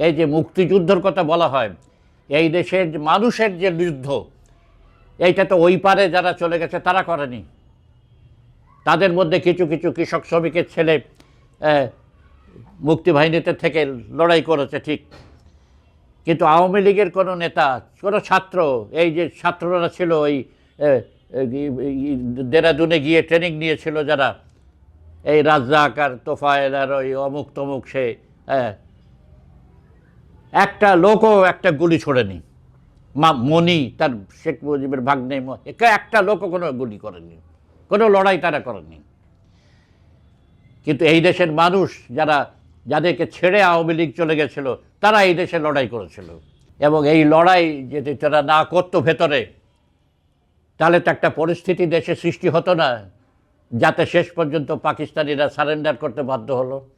এই যে মুক্তিযুদ্ধের কথা বলা হয় এই দেশের মানুষের যে যুদ্ধ এইটা তো ওই পারে যারা চলে গেছে তারা করেনি। তাদের মধ্যে কিছু কিছু কৃষক শ্রমিকের ছেলে আহ, মুক্তিবাহিনীতে থেকে লড়াই করেছে ঠিক। কিন্তু আওয়ামী লীগের কোনো নেতা কোনো ছাত্র এই যে ছাত্ররা ছিল ওই দেরাদুনে গিয়ে ট্রেনিং নিয়েছিল যারা এই রাজ্জাক আর তোফায়েল আর ওই অমুক তমুক সে হ্যাঁ, একটা লোকও একটা গুলি ছোড়েনি। মা মনি তার শেখ মুজিবের ভাগ্নে একটা লোকও কোনো গুলি করেনি। কোনো লড়াই তারা করেনি। কিন্তু এই দেশের মানুষ যারা, যাদেরকে ছেড়ে আওয়ামী লীগ চলে গেছিল, তারা এই দেশে লড়াই করেছিল। এবং এই লড়াই যদি তারা না করতো ভেতরে, তাহলে তো একটা পরিস্থিতি দেশে সৃষ্টি হতো না, যাতে শেষ পর্যন্ত পাকিস্তানিরা সারেন্ডার করতে বাধ্য হলো।